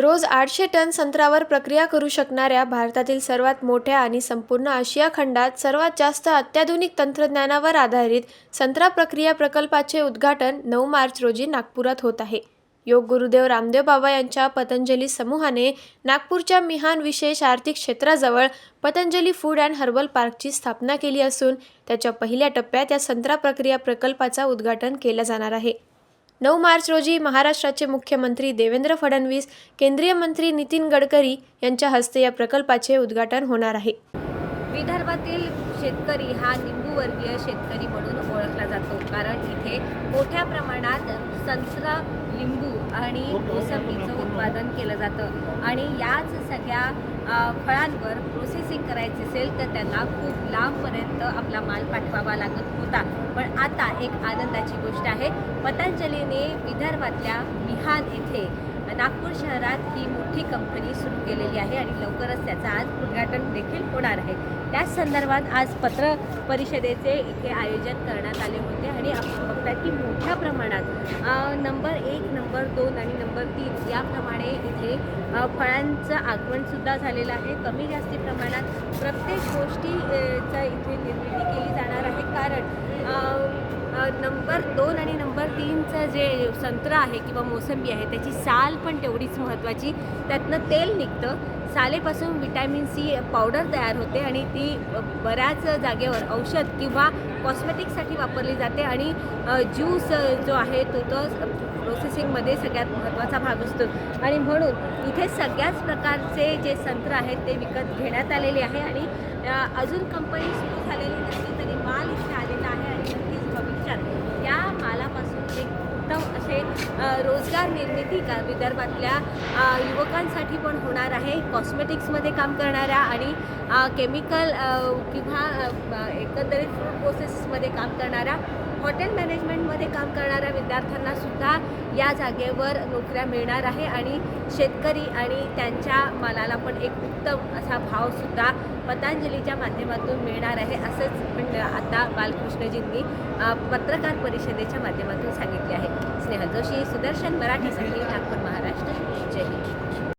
रोज आठशे टन संत्र्यावर प्रक्रिया करू शकणाऱ्या भारतातील सर्वात मोठ्या आणि संपूर्ण आशिया खंडात सर्वात जास्त अत्याधुनिक तंत्रज्ञानावर आधारित संत्रा प्रक्रिया प्रकल्पाचे उद्घाटन नऊ मार्च रोजी नागपुरात होत आहे. योग गुरुदेव रामदेव बाबा यांच्या पतंजली समूहाने नागपूरच्या मिहान विशेष आर्थिक क्षेत्राजवळ पतंजली फूड अँड हर्बल पार्कची स्थापना केली असून त्याच्या पहिल्या टप्प्यात या संत्रा प्रक्रिया प्रकल्पाचा उद्घाटन केलं जाणार आहे. नऊ मार्च रोजी महाराष्ट्राचे मुख्यमंत्री देवेंद्र फडणवीस केंद्रीय मंत्री नितीन गडकरी यांच्या हस्ते या प्रकल्पाचे उद्घाटन होणार आहे. विदर्भातील शेतकरी हा निंबूवर्गीय शेतकरी म्हणून ओळखला जातो. कारण इथे मोठ्या प्रमाणात संत्रा लिंबू आणि मोसंबीचं उत्पादन केलं जातं. आणि याच सगळ्या फळांवर प्रोसेसिंग करायची असेल तर त्यांना खूप लांबपर्यंत आपला माल पाठवावा लागत होता. पण आता एक आनंदाची गोष्ट आहे. पतंजलीने विदर्भातल्या मिहान येथे नागपूर शहरात ही मोठी कंपनी सुरू केलेली आहे आणि लवकरच त्याचं आज उद्घाटन देखील होणार आहे. त्याच संदर्भात आज पत्र परिषदेचे इथे आयोजन करण्यात आले होते आणि आपण बघता की मोठ्या प्रमाणात नंबर एक नंबर दोन आणि नंबर तीन याप्रमाणे इथे फळांचं आगमनसुद्धा झालेलं आहे. कमी जास्ती प्रमाणात प्रत्येक गोष्टीचा इथे निर्मिती केली जाणार आहे. कारण नंबर दोन आणि नंबर तीनचं जे संत्र आहे किंवा मोसंबी आहे त्याची साल पण तेवढीच महत्त्वाची. त्यातनं तेल निघतं. सालेपासून विटॅमिन सी पावडर तयार होते आणि ती बऱ्याच जागेवर औषध किंवा कॉस्मेटिकसाठी वापरली जाते आणि ज्यूस जो आहे तो तो प्रोसेसिंगमध्ये सगळ्यात महत्त्वाचा भाग असतो. आणि म्हणून इथे सगळ्याच प्रकारचे जे संत्र आहेत ते विकत घेण्यात आलेले आहे आणि अजून कंपनी सुरू झालेली नसली तरी माल इथे रोजगार निर्मिती का विदर्भातल्या युवकांसाठी पण होणार आहे. कॉस्मेटिक्समध्ये काम करणाऱ्या आणि केमिकल किंवा एकंदरीत फूड प्रोसेसमध्ये काम करणाऱ्या हॉटेल मॅनेजमेंटमध्ये काम करणाऱ्या विद्यार्थ्यांना सुद्धा या जागेवर नोकऱ्या मिळणार आहे आणि शेतकरी आणि त्यांच्या मालाला पण एक उत्तम असा भावसुद्धा पतंजलीच्या माध्यमातून मिळणार आहे असंच पण आता बालकृष्णजींनी पत्रकार परिषदेच्या माध्यमातून सांगितले आहे. स्नेहल जोशी सुदर्शन मराठीसाठी नागपूर महाराष्ट्र. जय हिंद.